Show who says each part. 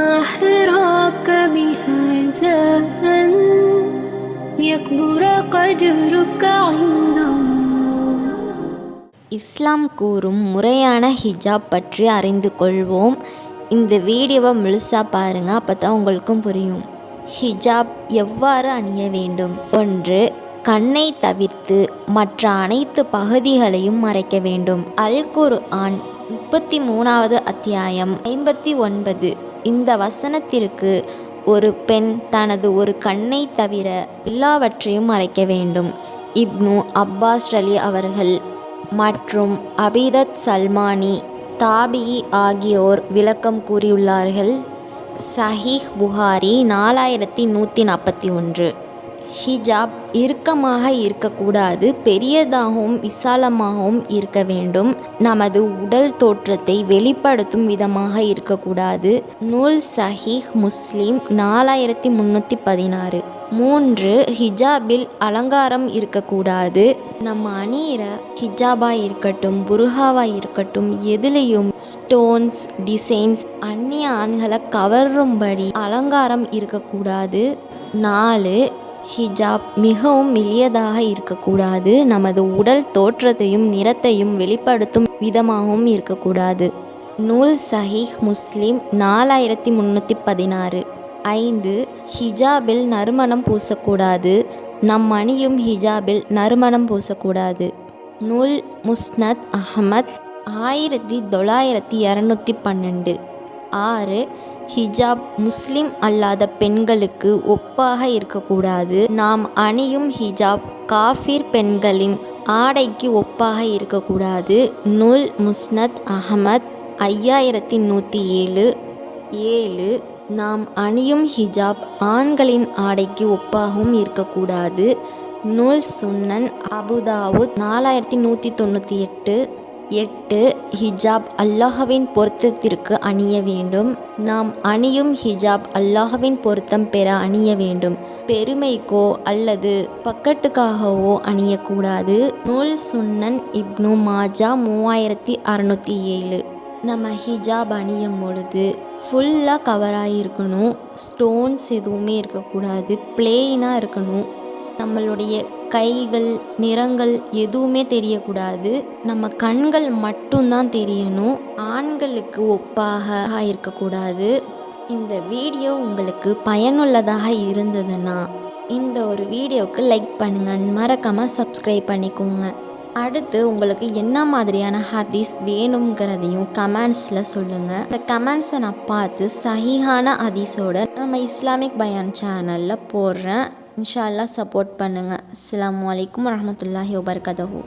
Speaker 1: ما حراك بهذا أن يكبر قدرك عند الله
Speaker 2: இஸ்லாம் கூறும் முறையான ஹிஜாப் பற்றி அறிந்து கொள்வோம் இந்த வீடியோவை முழுசாக பாருங்கள் அப்போ தான் உங்களுக்கும் புரியும் ஹிஜாப் எவ்வாறு அணிய வேண்டும் ஒன்று கண்ணை தவிர்த்து மற்ற அனைத்து பகுதிகளையும் மறைக்க வேண்டும் அல் குர் ஆன் முப்பத்தி மூணாவது அத்தியாயம் ஐம்பத்தி ஒன்பது இந்த வசனத்திற்கு ஒரு பெண் தனது ஒரு கண்ணை தவிர எல்லாவற்றையும் மறைக்க வேண்டும். இப்னு அப்பாஸ் அலி அவர்கள் மற்றும் அபிதத் சல்மானி தாபி ஆகியோர் விளக்கம் கூறியுள்ளார்கள். சஹீஹ் புகாரி நாலாயிரத்தி நூற்றி நாற்பத்தி ஒன்று. ஹிஜாப் இறுக்கமாக இருக்கக்கூடாது பெரியதாகவும் விசாலமாகவும் இருக்க வேண்டும். நமது உடல் தோற்றத்தை வெளிப்படுத்தும் விதமாக இருக்கக்கூடாது. நூல் சஹீஹ் முஸ்லீம் நாலாயிரத்தி முந்நூற்றி பதினாறு. மூன்று ஹிஜாபில் அலங்காரம் இருக்கக்கூடாது. நம்ம அணியிற ஹிஜாபா இருக்கட்டும் புருஹாவா இருக்கட்டும் எதுலேயும் ஸ்டோன்ஸ் டிசைன்ஸ் அந்நிய ஆண்களை கவரும்படி அலங்காரம் இருக்கக்கூடாது. நாலு ஹிஜாப் மிகவும் மெல்லியதாக இருக்கக்கூடாது. நமது உடல் தோற்றத்தையும் நிறத்தையும் வெளிப்படுத்தும் விதமாகவும் இருக்கக்கூடாது. நூல் சஹீஹ் முஸ்லிம் நாலாயிரத்தி முந்நூற்றி பதினாறு. ஐந்து. ஹிஜாபில் நறுமணம் பூசக்கூடாது. நம் அணியும் ஹிஜாபில் நறுமணம் பூசக்கூடாது. நூல் முஸ்னத் அஹமத் ஆயிரத்தி தொள்ளாயிரத்தி இரநூத்தி பன்னெண்டு. ஆறு. ஹிஜாப் முஸ்லிம் அல்லாத பெண்களுக்கு ஒப்பாக இருக்கக்கூடாது. நாம் அணியும் ஹிஜாப் காஃபிர் பெண்களின் ஆடைக்கு ஒப்பாக இருக்கக்கூடாது. நூல் முஸ்னத் அஹமத் ஐயாயிரத்தி நூற்றி ஏழு. ஏழு நாம் அணியும் ஹிஜாப் ஆண்களின் ஆடைக்கு ஒப்பாகவும் இருக்கக்கூடாது. நூல் சுன்னன் அபுதாவுத் நாலாயிரத்தி நூற்றி தொண்ணூற்றி எட்டு. எட்டு ஹிஜாப் அல்லாஹவின் பொருத்தத்திற்கு அணிய வேண்டும். நாம் அணியும் ஹிஜாப் அல்லாஹவின் பொருத்தம் பெற அணிய வேண்டும். பெருமைக்கோ அல்லது பக்கட்டுக்காகவோ அணியக்கூடாது. நூல் சுன்னன் இப்னு மாஜா மூவாயிரத்தி அறநூற்றி ஏழு. நம்ம ஹிஜாப் அணியும் பொழுது ஃபுல்லாக கவராகி இருக்கணும் ஸ்டோன்ஸ் எதுவுமே இருக்கக்கூடாது. பிளெயினாக இருக்கணும். நம்மளுடைய கைகள் நிறங்கள் எதுவுமே தெரியக்கூடாது. நம்ம கண்கள் மட்டும்தான் தெரியணும். ஆண்களுக்கு ஒப்பாக இருக்கக்கூடாது. இந்த வீடியோ உங்களுக்கு பயனுள்ளதாக இருந்ததுன்னா இந்த ஒரு வீடியோவுக்கு லைக் பண்ணுங்கள் மறக்காமல் சப்ஸ்கிரைப் பண்ணிக்கோங்க. அடுத்து உங்களுக்கு என்ன மாதிரியான ஹதீஸ் வேணுங்கிறதையும் கமெண்ட்ஸில் சொல்லுங்கள் இந்த கமெண்ட்ஸை நான் பார்த்து சஹீஹான ஹதீஸோட நம்ம இஸ்லாமிக் பயான் சேனலில் போடுறேன். இன்ஷா அல்லாஹ் சப்போர்ட் பண்ணுங்கள் அஸ்ஸலாமு வலைக்கம் வரமத்துல்லாஹி வபரகாத்துஹு.